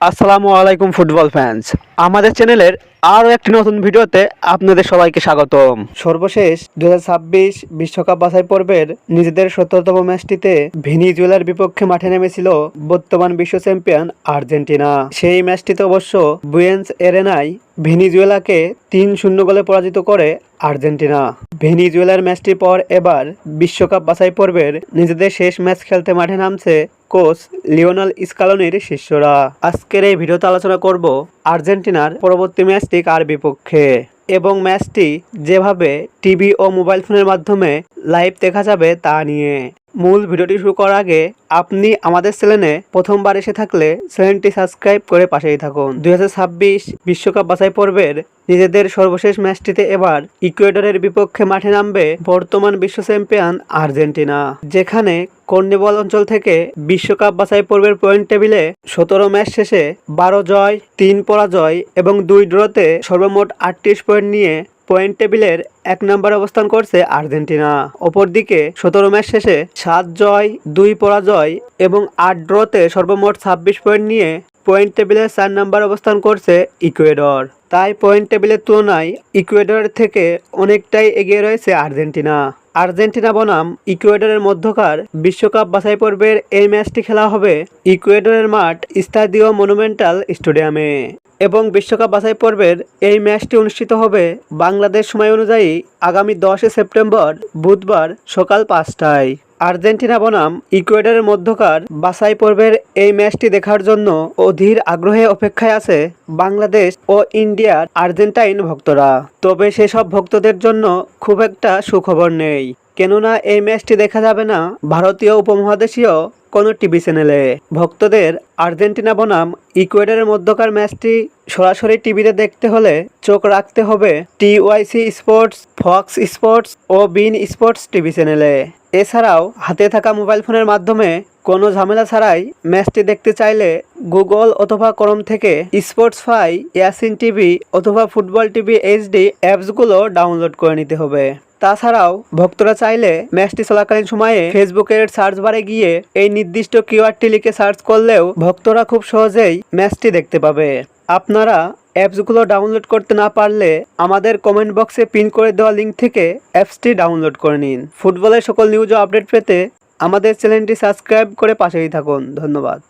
আসসালামু আলাইকুম football fans আমাদের চ্যানেলের আরও একটি নতুন ভিডিওতে আপনাদের সবাইকে স্বাগতম। সর্বশেষ দু বিশ্বকাপ বাছাই পর্বের নিজেদের সত্তরতম ম্যাচটিতে ভেনিজুয়েলার বিপক্ষে মাঠে নেমেছিল বর্তমান বিশ্ব চ্যাম্পিয়ন আর্জেন্টিনা। সেই ম্যাচটিতে অবশ্য বুয়েন্স এরেনায় ভেনিজুয়েলাকে তিন শূন্য গোলে পরাজিত করে আর্জেন্টিনা। ভেনিজুয়েলার ম্যাচটির পর এবার বিশ্বকাপ বাছাই পর্বের নিজেদের শেষ ম্যাচ খেলতে মাঠে নামছে কোচ লিওনাল স্কালনের শিষ্যরা। আজকের এই ভিডিওতে আলোচনা করব আর্জেন্টিনার পরবর্তী ম্যাচটি কার বিপক্ষে? এবং ম্যাচটি যেভাবে টিভি ও মোবাইল ফোনের মাধ্যমে লাইভ দেখা যাবে তা নিয়ে। মূল ভিডিওটি শুরু করার আগে আপনি আমাদের চ্যানেলে প্রথমবার এসে থাকলে চ্যানেলটি সাবস্ক্রাইব করে পাশেই থাকুন। দুই বিশ্বকাপ বাছাই পর্বের নিজেদের সর্বশেষ ম্যাচটিতে এবার ইকুয়েডরের বিপক্ষে মাঠে নামবে বর্তমান বিশ্ব চ্যাম্পিয়ন আর্জেন্টিনা, যেখানে কর্নিবল অঞ্চল থেকে বিশ্বকাপ বাছাই পর্বের পয়েন্ট টেবিলে সতেরো ম্যাচ শেষে বারো জয়, তিন পরাজয় এবং দুই ড্রতে সর্বমোট আটত্রিশ পয়েন্ট নিয়ে পয়েন্ট টেবিলের এক নম্বর অবস্থান করছে আর্জেন্টিনা। অপরদিকে সতেরো ম্যাচ শেষে সাত জয়, দুই পরাজয় এবং আট ড্রতে সর্বমোট ছাব্বিশ পয়েন্ট নিয়ে পয়েন্ট টেবিলে চার নম্বর অবস্থান করছে ইকুয়েডর। তাই পয়েন্ট টেবিলের তুলনায় ইকুয়েডরের থেকে অনেকটাই এগিয়ে রয়েছে আর্জেন্টিনা। আর্জেন্টিনা বনাম ইকুয়েডরের মধ্যকার বিশ্বকাপ বাছাই পর্বের এই ম্যাচটি খেলা হবে ইকুয়েডরের মাঠ স্তাদিও মনুমেন্টাল স্টেডিয়ামে। এবং বিশ্বকাপ বাছাই পর্বের এই ম্যাচটি অনুষ্ঠিত হবে বাংলাদেশ সময় অনুযায়ী আগামী দশই সেপ্টেম্বর বুধবার সকাল পাঁচটায়। আর্জেন্টিনা বনাম ইকুয়েডারের মধ্যকার বাছাই পর্বের এই ম্যাচটি দেখার জন্য অধীর আগ্রহে অপেক্ষায় আছে বাংলাদেশ ও ইন্ডিয়ার আর্জেন্টাইন ভক্তরা। তবে সেসব ভক্তদের জন্য খুব একটা সুখবর নেই। কেননা এই ম্যাচটি দেখা যাবে না ভারতীয় উপমহাদেশীয় কোনো টিভি চ্যানেলে। ভক্তদের আর্জেন্টিনা বনাম ইকুয়েডারের মধ্যকার ম্যাচটি সরাসরি টিভিতে দেখতে হলে চোখ রাখতে হবে টিওয়াইসি স্পোর্টস, ফক্স স্পোর্টস ও বিন স্পোর্টস টিভি চ্যানেলে। এছাড়াও হাতে থাকা মোবাইল ফোনের মাধ্যমে কোনো ঝামেলা ছাড়াই ম্যাচটি দেখতে চাইলে গুগল অথবা ক্রোম থেকে স্পোর্টস ফাই ইয়াসিন টিভি অথবা ফুটবল টিভি এইচডি অ্যাপসগুলো ডাউনলোড করে নিতে হবে। তাছাড়াও, ভক্তরা চাইলে ম্যাচটি চলাকালীন সময়ে ফেসবুকের সার্চ বারে গিয়ে এই নির্দিষ্ট কিওয়ার্ডটি লিখে সার্চ করলেও ভক্তরা খুব সহজেই ম্যাচটি দেখতে পাবে। আপনারা অ্যাপসগুলো ডাউনলোড করতে না পারলে আমাদের কমেন্ট বক্সে পিন করে দেওয়া লিঙ্ক থেকে অ্যাপসটি ডাউনলোড করে নিন। ফুটবলের সকল নিউজ ও আপডেট পেতে আমাদের চ্যানেলটি সাবস্ক্রাইব করে পাশেই থাকুন। ধন্যবাদ।